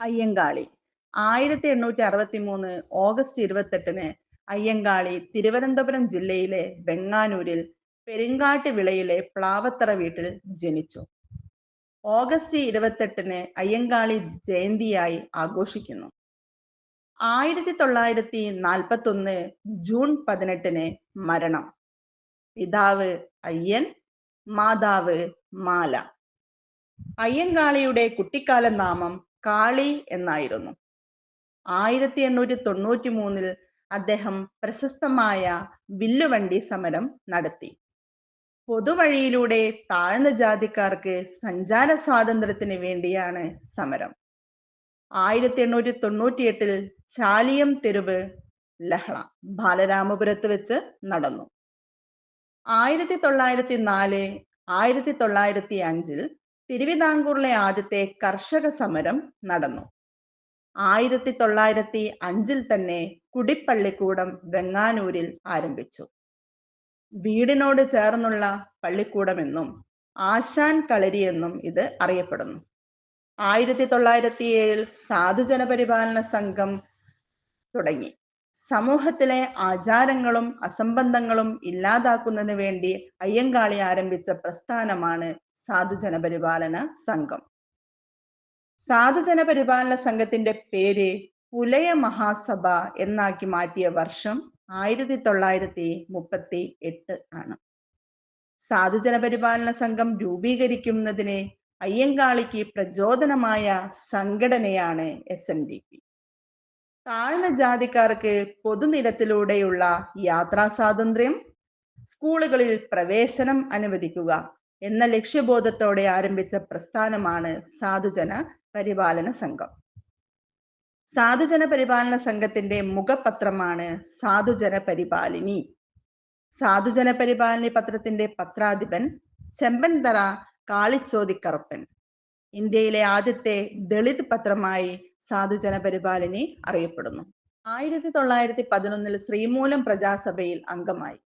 അയ്യങ്കാളി. ആയിരത്തി എണ്ണൂറ്റി അറുപത്തി മൂന്ന് ഓഗസ്റ്റ് ഇരുപത്തെട്ടിന് അയ്യങ്കാളി തിരുവനന്തപുരം ജില്ലയിലെ ബെങ്ങാനൂരിൽ പെരിങ്കാട്ട് വിളയിലെ പ്ലാവത്തറ വീട്ടിൽ ജനിച്ചു. ഓഗസ്റ്റ് ഇരുപത്തെട്ടിന് അയ്യങ്കാളി ജയന്തിയായി ആഘോഷിക്കുന്നു. ആയിരത്തി തൊള്ളായിരത്തി നാൽപ്പത്തി ഒന്ന് ജൂൺ പതിനെട്ടിന് മരണം. പിതാവ് അയ്യൻ മാതാവ് മാല. അയ്യങ്കാളിയുടെ കുട്ടിക്കാല നാമം കാളി എന്നായിരുന്നു. ആയിരത്തി എണ്ണൂറ്റി തൊണ്ണൂറ്റി മൂന്നിൽ അദ്ദേഹം പ്രശസ്തമായ വില്ലുവണ്ടി സമരം നടത്തി. പൊതുവഴിയിലൂടെ താഴ്ന്ന ജാതിക്കാർക്ക് സഞ്ചാര സ്വാതന്ത്ര്യത്തിന് വേണ്ടിയാണ് സമരം. ആയിരത്തി എണ്ണൂറ്റി തൊണ്ണൂറ്റി എട്ടിൽ ചാലിയം തെരുവ് ലഹള ബാലരാമപുരത്ത് വെച്ച് നടന്നു. ആയിരത്തി തൊള്ളായിരത്തി നാല് ആയിരത്തി തൊള്ളായിരത്തി അഞ്ചിൽ തിരുവിതാംകൂറിലെ ആദ്യത്തെ കർഷക സമരം നടന്നു. ആയിരത്തി തൊള്ളായിരത്തി അഞ്ചിൽ തന്നെ കുടിപ്പള്ളിക്കൂടം വെങ്ങാനൂരിൽ ആരംഭിച്ചു. വീടിനോട് ചേർന്നുള്ള പള്ളിക്കൂടമെന്നും ആശാൻ കളരി എന്നും ഇത് അറിയപ്പെടുന്നു. ആയിരത്തി തൊള്ളായിരത്തി ഏഴിൽ സാധുജന പരിപാലന സംഘം തുടങ്ങി. സമൂഹത്തിലെ ആചാരങ്ങളും അസംബന്ധങ്ങളും ഇല്ലാതാക്കുന്നതിന് വേണ്ടി അയ്യങ്കാളി ആരംഭിച്ച പ്രസ്ഥാനമാണ് സാധുജന പരിപാലന സംഘം. സാധുജന പരിപാലന സംഘത്തിന്റെ പേര് പുലയ മഹാസഭ എന്നാക്കി മാറ്റിയ വർഷം ആയിരത്തി തൊള്ളായിരത്തി മുപ്പത്തി എട്ട് ആണ്. സാധുജന പരിപാലന സംഘം രൂപീകരിക്കുന്നതിന് അയ്യങ്കാളിക്ക് പ്രചോദനമായ സംഘടനയാണ് എസ് എൻ ഡി പി താഴ്ന്ന ജാതിക്കാർക്ക് പൊതുനിരത്തിലൂടെയുള്ള യാത്രാ സ്വാതന്ത്ര്യം സ്കൂളുകളിൽ പ്രവേശനം അനുവദിക്കുക എന്ന ലക്ഷ്യബോധത്തോടെ ആരംഭിച്ച പ്രസ്ഥാനമാണ് സാധുജന പരിപാലന സംഘം. സാധുജന പരിപാലന സംഘത്തിന്റെ മുഖപത്രമാണ് സാധുജന പരിപാലിനി. സാധുജന പരിപാലനി പത്രത്തിന്റെ പത്രാധിപൻ ചെമ്പൻതറ കാളിച്ചോതിക്കറുപ്പൻ. ഇന്ത്യയിലെ ആദ്യത്തെ ദളിത് പത്രമായി സാധുജന പരിപാലിനി അറിയപ്പെടുന്നു. ആയിരത്തി തൊള്ളായിരത്തി പതിനൊന്നിൽ ശ്രീമൂലം പ്രജാസഭയിൽ അംഗമായി.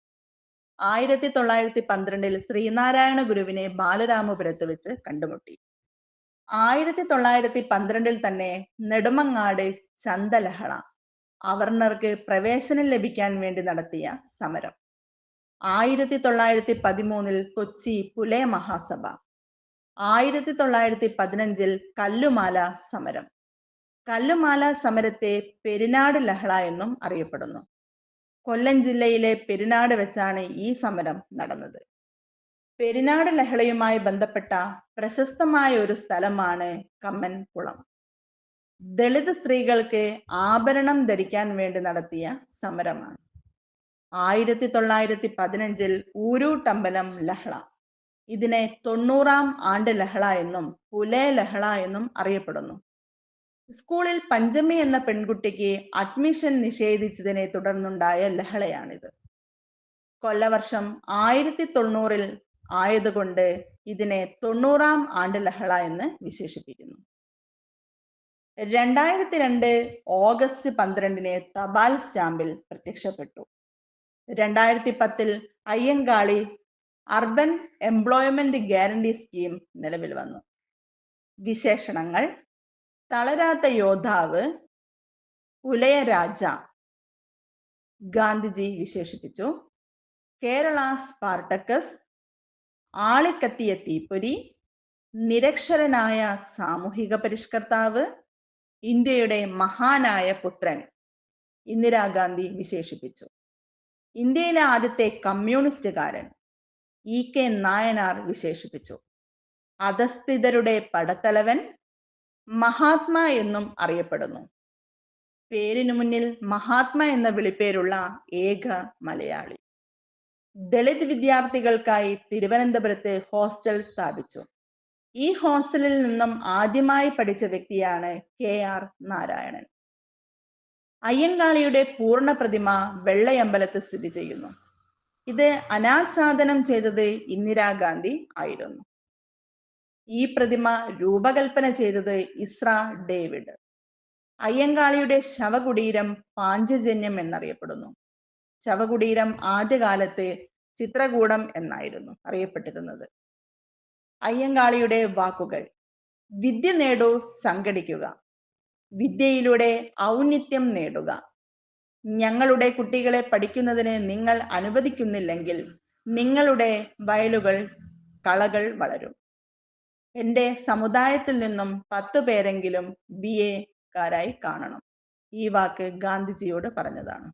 ആയിരത്തി തൊള്ളായിരത്തി പന്ത്രണ്ടിൽ ശ്രീനാരായണ ഗുരുവിനെ ബാലരാമപുരത്ത് വെച്ച് കണ്ടുമുട്ടി. ആയിരത്തി തൊള്ളായിരത്തി പന്ത്രണ്ടിൽ തന്നെ നെടുമങ്ങാട് ചന്തലഹള അവർണർക്ക് പ്രവേശനം ലഭിക്കാൻ വേണ്ടി നടത്തിയ സമരം. ആയിരത്തി തൊള്ളായിരത്തി പതിമൂന്നിൽ കൊച്ചി പുലയ മഹാസഭ. ആയിരത്തി തൊള്ളായിരത്തി പതിനഞ്ചിൽ കല്ലുമാല സമരം. കല്ലുമാല സമരത്തെ പെരിനാട് ലഹള എന്നും അറിയപ്പെടുന്നു. കൊല്ലം ജില്ലയിലെ പെരിനാട് വെച്ചാണ് ഈ സമരം നടന്നത്. പെരിനാട് ലഹളയുമായി ബന്ധപ്പെട്ട പ്രശസ്തമായ ഒരു സ്ഥലമാണ് കമ്മൻകുളം ദളിത് സ്ത്രീകൾക്ക് ആഭരണം ധരിക്കാൻ വേണ്ടി നടത്തിയ സമരമാണ്. ആയിരത്തി തൊള്ളായിരത്തി പതിനഞ്ചിൽ ഊരൂട്ടമ്പലം ലഹള. ഇതിനെ തൊണ്ണൂറാം ആണ്ട് ലഹള എന്നും പുലേ ലഹള എന്നും അറിയപ്പെടുന്നു. സ്കൂളിൽ പഞ്ചമി എന്ന പെൺകുട്ടിക്ക് അഡ്മിഷൻ നിഷേധിച്ചതിനെ തുടർന്നുണ്ടായ ലഹളയാണിത്. കൊല്ലവർഷം ആയിരത്തി തൊണ്ണൂറിൽ ആയതുകൊണ്ട് ഇതിനെ തൊണ്ണൂറാം ആണ്ട് ലഹള എന്ന് വിശേഷിപ്പിക്കുന്നു. രണ്ടായിരത്തി രണ്ട് ഓഗസ്റ്റ് പന്ത്രണ്ടിന് തപാൽ സ്റ്റാമ്പിൽ പ്രത്യക്ഷപ്പെട്ടു. രണ്ടായിരത്തി പത്തിൽ Ayyankali urban employment guarantee scheme നിലവിൽ വന്നു. വിശേഷണങ്ങൾ തളരാത്ത യോദ്ധാവ് ഉലയരാജ ഗാന്ധിജി വിശേഷിപ്പിച്ചു. കേരള സ്പാർട്ടക്കസ് ആളിക്കത്തിയ തീപ്പൊരി നിരക്ഷരനായ സാമൂഹിക പരിഷ്കർത്താവ് ഇന്ത്യയുടെ മഹാനായ പുത്രൻ ഇന്ദിരാഗാന്ധി വിശേഷിപ്പിച്ചു. ഇന്ത്യയിലെ ആദ്യത്തെ കമ്മ്യൂണിസ്റ്റുകാരൻ ഇ കെ നായനാർ വിശേഷിപ്പിച്ചു. അധസ്ഥിതരുടെ പടത്തലവൻ മഹാത്മാ എന്നും അറിയപ്പെടുന്നു. പേരിനു മുന്നിൽ മഹാത്മാ എന്ന വിളിപ്പേരുള്ള ഏക മലയാളി. ദളിത് വിദ്യാർത്ഥികൾക്കായി തിരുവനന്തപുരത്ത് ഹോസ്റ്റൽ സ്ഥാപിച്ചു. ഈ ഹോസ്റ്റലിൽ നിന്നും ആദ്യമായി പഠിച്ച വ്യക്തിയാണ് കെ ആർ നാരായണൻ. അയ്യങ്കാളിയുടെ പൂർണ പ്രതിമ വെള്ളയമ്പലത്ത് സ്ഥിതി ചെയ്യുന്നു. ഇത് അനാച്ഛാദനം ചെയ്തത് ഇന്ദിരാഗാന്ധി ആയിരുന്നു. ഈ പ്രതിമ രൂപകൽപ്പന ചെയ്തത് ഇസ്ര ഡേവിഡ്. അയ്യങ്കാളിയുടെ ശവകുടീരം പാഞ്ചജന്യം എന്നറിയപ്പെടുന്നു. ശവകുടീരം ആദ്യകാലത്ത് ചിത്രകൂടം എന്നായിരുന്നു അറിയപ്പെട്ടിരുന്നത്. അയ്യങ്കാളിയുടെ വാക്കുകൾ വിദ്യ നേടൂ സംഘടിക്കുക. വിദ്യയിലൂടെ ഔന്നിത്യം നേടുക. ഞങ്ങളുടെ കുട്ടികളെ പഠിക്കുന്നതിന് നിങ്ങൾ അനുവദിക്കുന്നില്ലെങ്കിൽ നിങ്ങളുടെ വയലുകൾ കളകൾ വളരും. എന്റെ സമുദായത്തിൽ നിന്നും പത്തു പേരെങ്കിലും ബി എക്കാരായി കാണണം. ഈ വാക്ക് ഗാന്ധിജിയോട് പറഞ്ഞതാണ്.